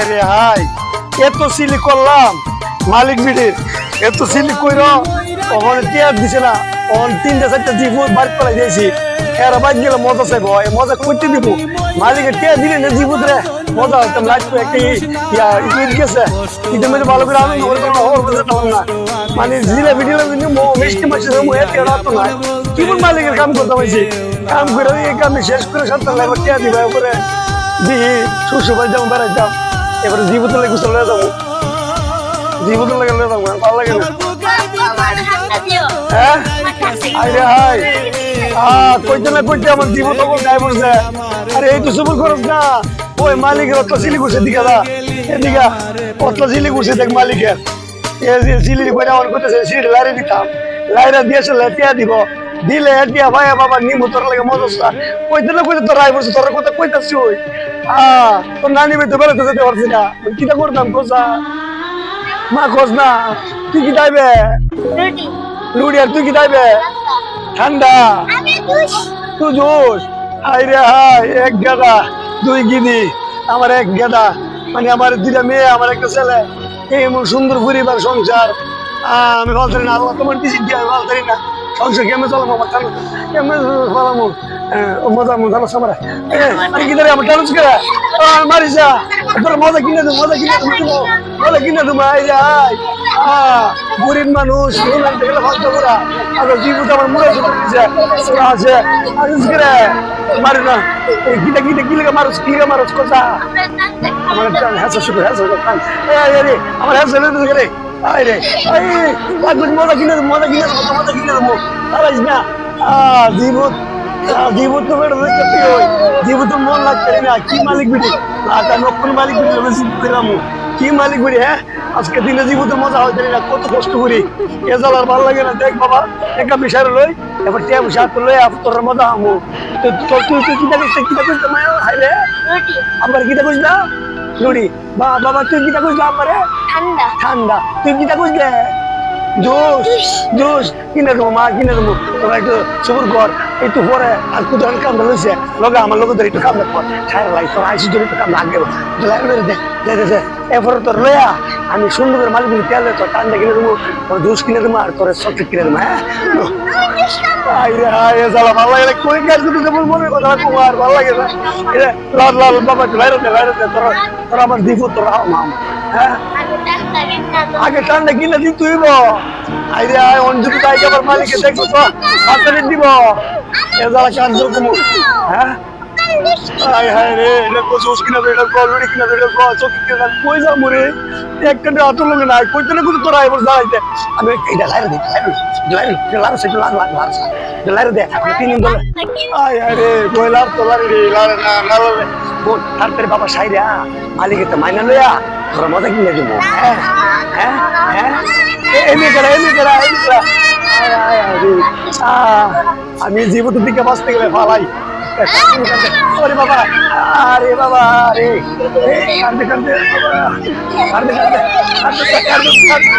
আরে হাই এত সিলি করলাম। মালিক বিড়ির এত সিলি কইর। ওখানে টিয়ার দিছে না, ওখান তিনটা চারটা জীব বাড়ি পালাই দিয়েছি। এরা বাইক গেলে মজা চাইব মজা করতে দিব। মালিকের টিয়া দিলে না জীবত রে মজা হইতাম লাইট একটা ঈদ গেছে। ঈদের মধ্যে ভালো করে আনন্দ করে তোমরা হওয়ার কথা পারলাম না। মানে জিলা ভিডিও কিন্তু মিষ্টি মাসে এত রাত না কি বল মালিকের কাম করতে পারছি? কাম করে এই কাম শেষ করে সন্তান লাগবে টিয়া দিবা উপরে দিহি শ্বশুর বাড়ি যাব বেড়াইতাম। এবারে জীবত লাগে গুছল হয়ে যাব। জীবত লাগে লয়ে যাব ভালো লাগে না। হ্যাঁ? আরে হাই। আহ, কইতে না কইতে আমার জীবন তখন গায়ে পড়ছে আরে এই তো সুবল খরচ না। ওই মালিকের অত সিলি করছে দিকে দা এদিকে অত সিলি করছে দেখ মালিকের। এই যে সিলি করে আমার করতেছে সিট লাইরে দিতাম। লাইরে দিয়েছে লেটিয়া দিব। দিলে এটিয়া ভাই বাবা নিমু তোর লাগে মজা কইতে না কইতে তোর রায় পড়ছে তোর কথা কইতাছি ওই। তোর নানি বেতে বেড়াতে যেতে পারছি না। কিটা করতাম কোসা মা খোঁজ না। তুই কি যাইবে লুড়ি। আর তুই কি যাইবে ঠান্ডা। তুই জোস? হাই রে হাই এক গাদা দুই গিনি আমার এক গাদা। মানে আমার দুইটা মেয়ে আমার একটা ছেলে। এই এমন সুন্দর পরিবার সংসার। আমি বলতে না আল্লাহ তোমার দিছি দিয়ে আমি বলতে না। সংসার কেমন চালাবো আমার টানো কেমন চালাবো মজা মজা না সামরা আরে কি ধরে আমার টানো করে মারি যা তোর মজা কিনে দেবো মজা কিনে দেবো মজা কিনে দেবো এই যে হাই আহ, গরিব মানুষ লোন গেলে ভাবতে পারা আর জীবন আমার মুড়ে ছোট দিচ্ছে ওরা আছে আর করে মারি না গিটা গিটা লাগে মারুস লাগে মারুস কথা আমার একটা হ্যাঁ শুক্র হ্যাঁ শুক্র এই রে আমার হ্যাঁ রে আই রে মজা কিনে মজা কিনে দেবো মজা কিনে দেবো আলাইস না। আহ জীবন জীবন তো বেড়ে দেখতে তো মন লাগতে কি মালিক বিড়ি লাটা মালিক বিড়ি বেশি দিলাম কি মালিক বিড়ি হ্যাঁ? আজকে দিনে জীবনের মজা হয় না, কত কষ্ট করি। এ জ্বালার ভালো লাগে না, দেখ বাবা একটা বিষয় লই, এবার টিয়া বসে লই তোর মজা তোর তুই তুই কিটা করতে কিটা করতে মায়া হাইলে আমার কিটা কইস না? লুড়ি বা বাবা তুই কিটা না আমারে ঠান্ডা। ঠান্ডা। তুই কিটা কইস রে জোস জোস। কিনে দেবো মা কিনে দেবো। তোরা একটু সবুর কর। একটু পরে আর কোথাও কাম ধরেছে লগে আমার লোক ধরে একটু কাম কর। ছাড়া লাই তোর আইসি ধরে একটু কাম লাগে দে দেখ এরপরে তোর লয়া। আমি সুন্দর করে মালিক তেল তোর ঠান্ডা কিনে দেবো, তোর জুস কিনে দেবো আর তোর চকলেট কিনে দেবো হ্যাঁ? আই রে আই ভালো লাগে। কই কাজ করতে কুমার ভালো লাগে না? এটা লাল লাল, বাবা বাইরে বাইরে তোর তোর আমার হ্যাঁ? আগে ঠান্ডা কিনে দিন তুই আইরে আয় অঞ্জলি তাই আবার মালিকে দেখব তো হাতারে দিব। এ যারা কাজ কম হ্যাঁ? কিনা কিনা নাই আমি তারপরে বাবা সাইরা মালিকে তো মাইনা লইয়া তোর মজা কিনে দিব হ্যাঁ হ্যাঁ হ্যাঁ। আমি জীবনের দিকে বাঁচতে গেলে ভালাই। ওরে বাবা আরে বাবা আরে। কান্দে কান্দে কান্দে কান্দে কান্দে কান্দে কান্দে।